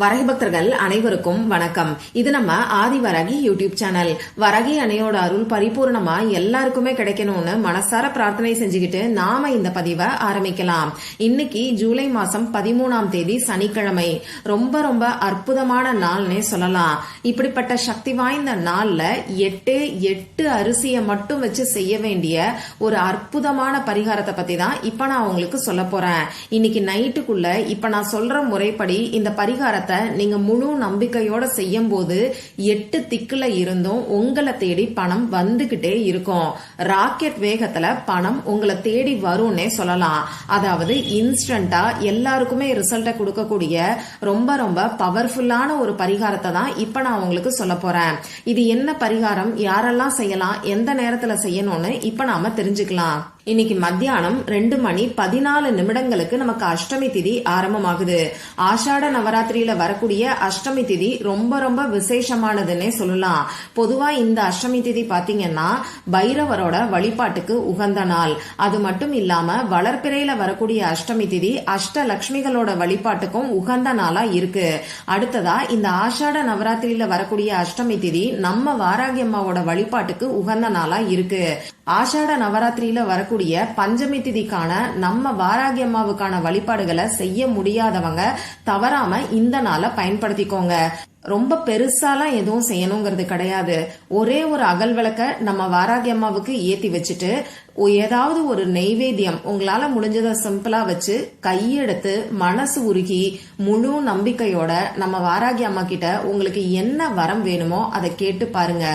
வரகி பக்தர்கள் அனைவருக்கும் வணக்கம். இது நம்ம ஆதி வரகி யூடியூப் சேனல். வரகி அணையோட அருள் பரிபூர்ணமா எல்லாருக்குமே கிடைக்கணும்னு மனசார பிரார்த்தனை செஞ்சுக்கிட்டு நாம இந்த பதிவை ஆரம்பிக்கலாம். இன்னைக்கு ஜூலை மாசம் பதிமூணாம் தேதி சனிக்கிழமை. ரொம்ப ரொம்ப அற்புதமான நாள்னே சொல்லலாம். இப்படிப்பட்ட சக்தி வாய்ந்த நாள்ல எட்டு எட்டு அரிசியை மட்டும் வச்சு செய்ய வேண்டிய ஒரு அற்புதமான பரிகாரத்தை பத்தி தான் இப்ப நான் உங்களுக்கு சொல்ல போறேன். இன்னைக்கு நைட்டுக்குள்ள இப்ப நான் சொல்ற முறைப்படி இந்த பரிகாரத்தை நீங்க முழு நம்பிக்கையோட செய்யும் போது எட்டு திக்குல இருந்தும் உங்களை தேடி பணம் வந்துகிட்டே இருக்கும். ராக்கெட் வேகத்துல பணம் உங்களை தேடி வரும்னே சொல்லலாம். அதாவது இன்ஸ்டன்டா எல்லாருக்குமே ரிசல்ட்டை கொடுக்கக்கூடிய ரொம்ப ரொம்ப பவர்ஃபுல்லான ஒரு பரிகாரத்தை தான் இப்ப நான் உங்களுக்கு சொல்ல போறேன். இது என்ன பரிகாரம்? யாரெல்லாம் செய்யலாம்? எந்த நேரத்துல செய்யணும்னு இப்ப நாம தெரிஞ்சுக்கலாம். இன்னைக்கு மத்தியானம் ரெண்டு மணி பதினாலு நிமிடங்களுக்கு நமக்கு அஷ்டமி திதி ஆரம்பமாகுது. ஆஷாட நவராத்திரியில வரக்கூடிய அஷ்டமி திதி ரொம்ப ரொம்ப விசேஷமானதுன்னே சொல்லலாம். பொதுவா இந்த அஷ்டமி திதி பாத்தீங்கன்னா பைரவரோட வழிபாட்டுக்கு உகந்த நாள். அது மட்டும் இல்லாம வளர்ப்பிறையில வரக்கூடிய அஷ்டமி திதி அஷ்ட லட்சுமிகளோட வழிபாட்டுக்கும் உகந்த நாளா இருக்கு. அடுத்ததா இந்த ஆஷாட நவராத்திரியில வரக்கூடிய அஷ்டமி திதி நம்ம வாராகி அம்மாவோட வழிபாட்டுக்கு உகந்த நாளா இருக்கு. ஆஷாட நவராத்திரியில வரக்கூடிய பஞ்சமி திதிக்கான நம்ம வாராகி அம்மாவுக்கான வழிபாடுகளை செய்ய முடியாதவங்க தவறாம இந்த நாளை பயன்படுத்திக்கோங்க. ரொம்ப பெருசாலாம் எதுவும் செய்யணுங்கிறது கிடையாது. ஒரே ஒரு அகல் விளக்க நம்ம வாராகி அம்மாவுக்கு ஏத்தி வச்சுட்டு ஏதாவது ஒரு நெய்வேத்தியம் உங்களால முடிஞ்சதை சிம்பிளா வச்சு கையெடுத்து மனசு உருகி முழு நம்பிக்கையோட நம்ம வாராகி அம்மா கிட்ட உங்களுக்கு என்ன வரம் வேணுமோ அதை கேட்டு பாருங்க.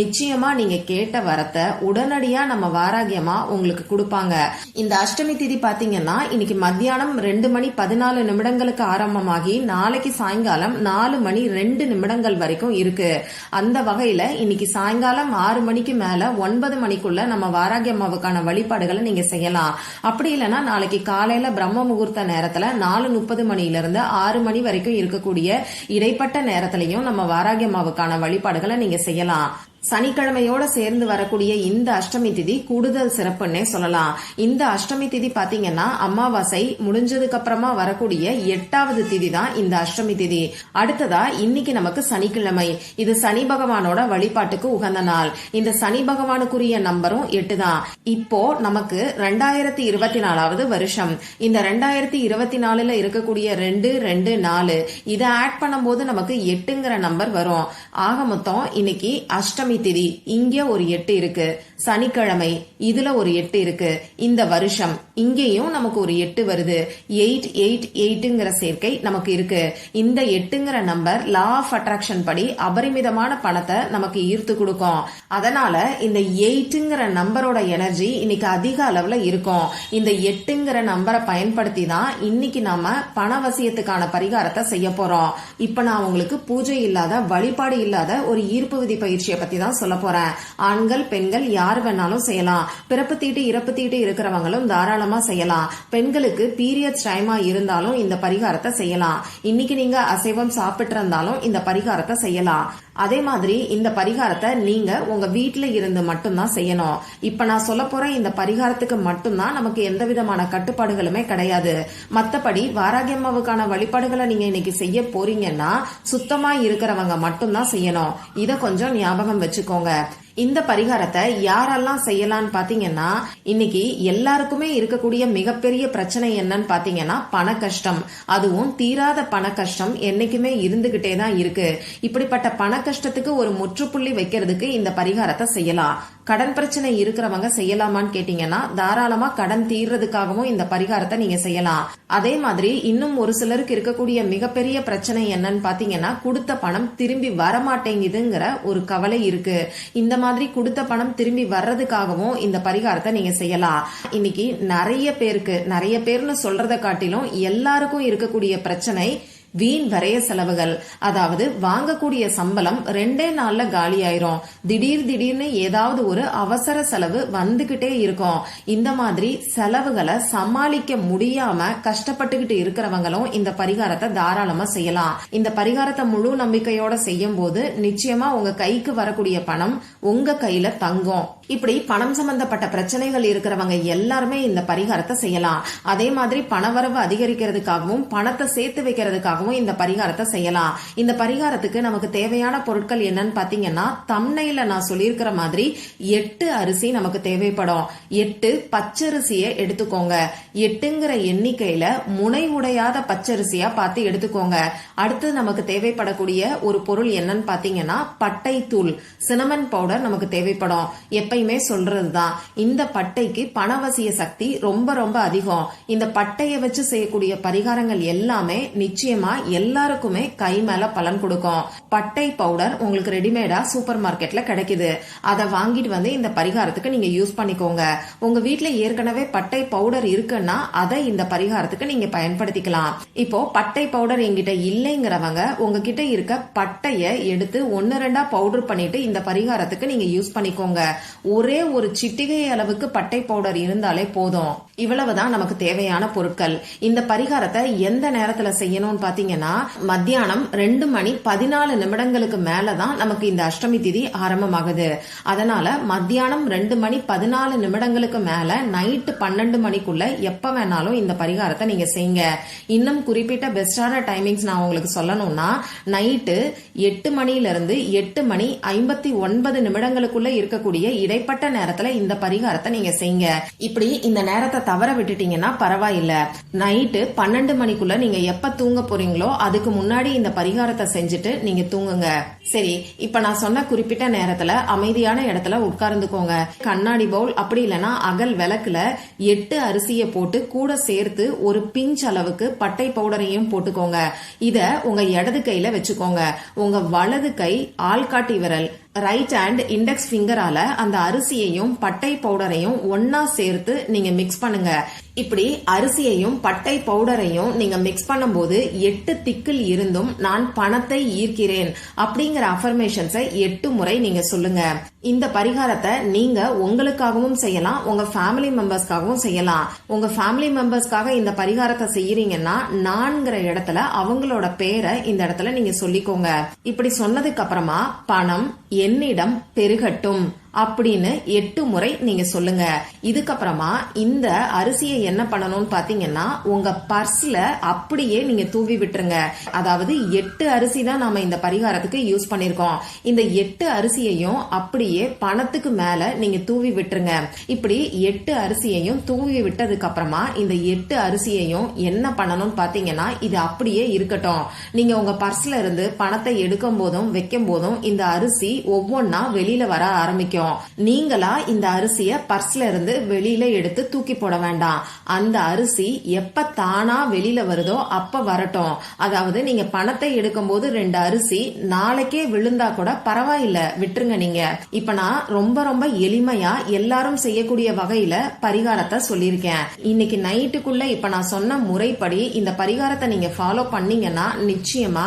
நிச்சயமா நீங்க கேட்ட வரத்தை உடனடியா நம்ம வாராகி அம்மா உங்களுக்கு கொடுப்பாங்க. இந்த அஷ்டமி திதி பாத்தீங்கன்னா இன்னைக்கு மத்தியானம் ரெண்டு மணி பதினாலு நிமிடங்களுக்கு ஆரம்பமாகி நாளைக்கு சாயங்காலம் நாலு மணி ரெண்டு நிமிடங்கள் வரைக்கும் இருக்கு. அந்த வகையில இன்னைக்கு சாயங்காலம் ஆறு மணிக்கு மேல ஒன்பது மணிக்குள்ள நம்ம வாராகி அம்மாவுக்கான வழிபாடுகளை நீங்க செய்யலாம். அப்படி இல்லைன்னா நாளைக்கு காலையில பிரம்ம முகூர்த்த நேரத்துல நாலு முப்பது மணில இருந்து ஆறு மணி வரைக்கும் இருக்கக்கூடிய இடைப்பட்ட நேரத்திலையும் நம்ம வாராகியம்மாவுக்கான வழிபாடுகளை நீங்க செய்யலாம். சனிக்கிழமையோட சேர்ந்து வரக்கூடிய இந்த அஷ்டமி திதி கூடுதல் சிறப்புன்னே சொல்லலாம். இந்த அஷ்டமி திதி பாத்தீங்கன்னா அமாவாசை முடிஞ்சதுக்கு அப்புறமா வரக்கூடிய எட்டாவது திதி தான் இந்த அஷ்டமி திதி. அடுத்ததா இன்னைக்கு நமக்கு சனிக்கிழமை. இது சனி பகவானோட வழிபாட்டுக்கு உகந்த நாள். இந்த சனி பகவானுக்குரிய நம்பரும் எட்டு தான். இப்போ நமக்கு ரெண்டாயிரத்தி இருபத்தி நாலாவது வருஷம். இந்த ரெண்டாயிரத்தி இருபத்தி நாலுல இருக்கக்கூடிய ரெண்டு ரெண்டு நாலு இதை ஆட் பண்ணும்போது நமக்கு எட்டுங்கிற நம்பர் வரும். ஆக மொத்தம் இன்னைக்கு அஷ்டமி பௌர்ணமி திதி இங்க ஒரு எட்டு இருக்கு. சனிக்கிழமை இதுல ஒரு எட்டு இருக்கு. இந்த வருஷம் இங்கேயும் நமக்கு ஒரு எட்டு வருது. எயிட் எயிட் எயிட்டுங்கிற சேர்க்கை நமக்கு இருக்கு. இந்த எட்டுங்கிற நம்பர் லா ஆஃப் அட்ராக்ஷன் படி அபரிமிதமான பணத்தை நமக்கு ஈர்த்து கொடுக்கும். அதனால இந்த எயிட்டுங்கிற நம்பரோட எனர்ஜி இன்னைக்கு அதிக அளவுல இருக்கும். இந்த எட்டுங்கிற நம்பரை பயன்படுத்தி தான் இன்னைக்கு நாம பணவசியத்துக்கான பரிகாரத்தை செய்ய போறோம். இப்ப நான் உங்களுக்கு பூஜை இல்லாத வழிபாடு இல்லாத ஒரு ஈர்ப்பு விதி பயிற்சியை பத்தி தான் சொல்ல போறேன். ஆண்கள் பெண்கள் யார் வேணாலும் செய்யலாம். பிறப்பு தீட்டு இறப்பு தீட்டு இருக்கிறவங்களும் தாராளம் செய்யலாம். பெண்களுக்கு பீரியட்ஸ் டைமா இருந்தாலும் இந்த பரிகாரத்தை செய்யலாம். இன்னைக்கு நீங்க அசைவம் சாப்பிட்டு இருந்தாலும் இந்த பரிகாரத்தை செய்யலாம். அதே மாதிரி இந்த பரிகாரத்தை நீங்க உங்க வீட்டுல இருந்து மட்டும்தான் செய்யணும். இப்ப நான் சொல்ல போற இந்த பரிகாரத்துக்கு மட்டும்தான் நமக்கு எந்த விதமான கட்டுப்பாடுகளுமே கிடையாது. மத்தபடி வாராகியம்மாவுக்கான வழிபாடுகளை நீங்க இன்னைக்கு செய்ய போறீங்கன்னா சுத்தமா இருக்கிறவங்க மட்டும்தான் செய்யணும். இத கொஞ்சம் ஞாபகம் வச்சுக்கோங்க. இந்த பரிகாரத்தை யாரெல்லாம் செய்யலாம்னு பாத்தீங்கன்னா இன்னைக்கு எல்லாருக்குமே இருக்கக்கூடிய மிகப்பெரிய பிரச்சனை என்னன்னு பாத்தீங்கன்னா பண கஷ்டம். அதுவும் தீராத பண கஷ்டம் என்னைக்குமே இருந்துகிட்டே தான் இருக்கு. இப்படிப்பட்ட பண கஷ்டத்துக்கு ஒரு முற்றுப்புள்ளி வைக்கிறதுக்கு இந்த பரிகாரத்தை செய்யலாம். கடன் பிரச்சனை இருக்கிறவங்க செய்யலாமான்னு கேட்டீங்கன்னா தாராளமா கடன் தீர்றதுக்காகவும் இந்த பரிகாரத்தை நீங்க செய்யலாம். அதே மாதிரி இன்னும் ஒரு சிலருக்கு இருக்கக்கூடிய மிகப்பெரிய பிரச்சனை என்னன்னு பாத்தீங்கன்னா கொடுத்த பணம் திரும்பி வரமாட்டேங்குதுங்கிற ஒரு கவலை இருக்கு. இந்த மாதிரி கொடுத்த பணம் திரும்பி வர்றதுக்காகவும் இந்த பரிகாரத்தை நீங்க செய்யலாம். இன்னைக்கு நிறைய பேருக்கு நிறைய பேர்னு சொல்றதை காட்டிலும் எல்லாருக்கும் இருக்கக்கூடிய பிரச்சனை வீண் வரைய செலவுகள். அதாவது வாங்கக்கூடிய சம்பளம் ரெண்டே நாள்ல காலியாயிரும். திடீர் திடீர்னு ஏதாவது ஒரு அவசர செலவு வந்துகிட்டே இருக்கும். இந்த மாதிரி செலவுகளை சமாளிக்க முடியாம கஷ்டப்பட்டுக்கிட்டு இருக்கிறவங்களும் இந்த பரிகாரத்தை தாராளமா செய்யலாம். இந்த பரிகாரத்தை முழு நம்பிக்கையோட செய்யும் போது நிச்சயமா உங்க கைக்கு வரக்கூடிய பணம் உங்க கையில தங்கும். இப்படி பணம் சம்பந்தப்பட்ட பிரச்சனைகள் இருக்கிறவங்க எல்லாருமே இந்த பரிகாரத்தை செய்யலாம். அதே மாதிரி பணவரவு அதிகரிக்கிறதுக்காகவும் பணத்தை சேர்த்து வைக்கிறதுக்காகவும் உங்களுக்காகவும் இந்த பரிகாரத்தை செய்யலாம். இந்த பரிகாரத்துக்கு நமக்கு தேவையான பொருட்கள் என்னன்னு பாத்தீங்கன்னா தம்னையில நான் சொல்லியிருக்கிற மாதிரி எட்டு அரிசி நமக்கு தேவைப்படும். எட்டு பச்சரிசியை எடுத்துக்கோங்க. எட்டுங்கிற எண்ணிக்கையில முனை உடையாத பச்சரிசியா பார்த்து எடுத்துக்கோங்க. அடுத்து நமக்கு தேவைப்படக்கூடிய ஒரு பொருள் என்னன்னு பாத்தீங்கன்னா பட்டை தூள் சினமன் பவுடர் நமக்கு தேவைப்படும். எப்பயுமே சொல்றதுதான். இந்த பட்டைக்கு பணவசிய சக்தி ரொம்ப ரொம்ப அதிகம். இந்த பட்டையை வச்சு செய்யக்கூடிய பரிகாரங்கள் எல்லாமே நிச்சயமா எல்லாருக்குமே கை மேல பலன் கொடுக்கும். பட்டை பவுடர் உங்களுக்கு ரெடிமேடா சூப்பர் மார்க்கெட்ல கிடைக்குது. அதை வாங்கிட்டு வந்து இந்த பரிகாரத்துக்கு நீங்க யூஸ் பண்ணிக்கோங்க. உங்க வீட்டுல ஏற்கனவே பட்டை பவுடர் இருக்குன்னா அதை இந்த பரிகாரத்துக்கு நீங்க பயன்படுத்திக்கலாம். இப்போ பட்டை பவுடர் என்கிட்ட இல்லைங்கிறவங்க உங்ககிட்ட இருக்க பட்டைய எடுத்து ஒன்னு ரெண்டா பவுடர் பண்ணிட்டு இந்த பரிகாரத்துக்கு நீங்க யூஸ் பண்ணிக்கோங்க. ஒரே ஒரு சிட்டிகை அளவுக்கு பட்டை பவுடர் இருந்தாலே போதும். இவ்வளவுதான் நமக்கு தேவையான பொருட்கள். இந்த பரிகாரத்தை எந்த நேரத்துல செய்யணும்னு பாத்தீங்கன்னா மத்தியானம் ரெண்டு மணி பதினாலு நிமிடங்களுக்கு மேலதான் நமக்கு இந்த அஷ்டமி திதி ஆரம்பமாகுது. அதனால மத்தியானம் ரெண்டு மணி பதினாலு நிமிடங்களுக்கு மேல நைட்டு பன்னெண்டு மணிக்குள்ள எப்ப வேணாலும் இந்த பரிகாரத்தை நீங்க செய்யுங்க. இன்னும் குறிப்பிட்ட பெஸ்டான டைமிங்ஸ் நான் உங்களுக்கு சொல்லணும்னா நைட்டு எட்டு மணில இருந்து எட்டு மணி ஐம்பத்தி ஒன்பது நிமிடங்களுக்குள்ள இருக்கக்கூடிய இடைப்பட்ட நேரத்துல இந்த பரிகாரத்தை நீங்க செய்யுங்க. இப்படி இந்த நேரத்தை தவற விட்டுட்டீங்கன்னா பரவாயில்ல. நைட்டு பன்னெண்டு மணிக்குள்ள நீங்க எப்ப தூங்க தூங்குறீங்களோ அதுக்கு முன்னாடி இந்த பரிகாரத்தை செஞ்சுட்டு நீங்க தூங்குங்க. சரி இப்ப நான் சொன்ன குறிப்பிட்ட நேரத்துல அமைதியான இடத்துல உட்கார்ந்துக்கோங்க. கண்ணாடி பவுல் அப்படி இல்லைன்னா அகல் விளக்குல எட்டு அரிசியை போட்டு கூட சேர்த்து ஒரு பிஞ்ச் அளவுக்கு பட்டை பவுடரையும் போட்டுக்கோங்க. இத உங்க இடது கையில வச்சுக்கோங்க. உங்க வலது கை ஆள்காட்டி விரல் ரைட் ஹேண்ட் இண்டெக்ஸ் ஃபிங்கரால அந்த அரிசியையும் பட்டை பவுடரையும் ஒன்னா சேர்த்து நீங்க மிக்ஸ் பண்ணுங்க. இப்படி அரிசியையும் பட்டை பவுடரையும் நீங்க மிக்ஸ் பண்ணும்போது எட்டு திக்கில் இருந்தும் நான் பணத்தை ஈர்க்கிறேன் அப்படிங்கிற அஃபர்மேஷன்ஸை எட்டு முறை நீங்க சொல்லுங்க. இந்த பரிகாரத்தை நீங்க உங்களுக்காகவும் செய்யலாம் உங்க ஃபேமிலி மெம்பர்ஸ்க்காகவும் செய்யலாம். உங்க ஃபேமிலி மெம்பர்ஸ்க்காக இந்த பரிகாரத்தை செய்யறீங்கன்னா நான்கிற இடத்துல அவங்களோட பேரை இந்த இடத்துல நீங்க சொல்லிக்கோங்க. இப்படி சொன்னதுக்கு அப்புறமா பணம் என்னிடம் பெருகட்டும். அப்படின்னு எட்டு முறை நீங்க சொல்லுங்க. இதுக்கப்புறமா இந்த அரிசியை என்ன பண்ணணும்னு பாத்தீங்கன்னா உங்க பர்ஸ்ல அப்படியே நீங்க தூவி விட்டுருங்க. அதாவது எட்டு அரிசி தான் நாம இந்த பரிகாரத்துக்கு யூஸ் பண்ணிருக்கோம். இந்த எட்டு அரிசியையும் அப்படியே பணத்துக்கு மேல நீங்க தூவி விட்டுருங்க. இப்படி எட்டு அரிசியையும் தூவி விட்டதுக்கு அப்புறமா இந்த எட்டு அரிசியையும் என்ன பண்ணணும்னு பாத்தீங்கன்னா இது அப்படியே இருக்கட்டும். நீங்க உங்க பர்ஸ்ல இருந்து பணத்தை எடுக்கும் போதும் வைக்கும் போதும் இந்த அரிசி ஒவ்வொன்னா வெளியில வர ஆரம்பிக்கும். நீங்களா இந்த அரிசிய பர்ஸ்ல இருந்து வெளியில எடுத்து தூக்கி போட வேண்டாம். அந்த அரிசி எப்ப தானா வெளியில வருதோ அப்ப வரட்டும். அதாவது நீங்க பணத்தை எடுக்கும் போது ரெண்டு அரிசி நாளைக்கே விழுந்தா கூட பரவாயில்ல விட்டுருங்க நீங்க. இப்ப நான் ரொம்ப ரொம்ப எளிமையா எல்லாரும் செய்யக்கூடிய வகையில பரிகாரத்தை சொல்லியிருக்கேன். இன்னைக்கு நைட்டுக்குள்ள இப்ப நான் சொன்ன முறைப்படி இந்த பரிகாரத்தை நீங்க ஃபாலோ பண்ணீங்கன்னா நிச்சயமா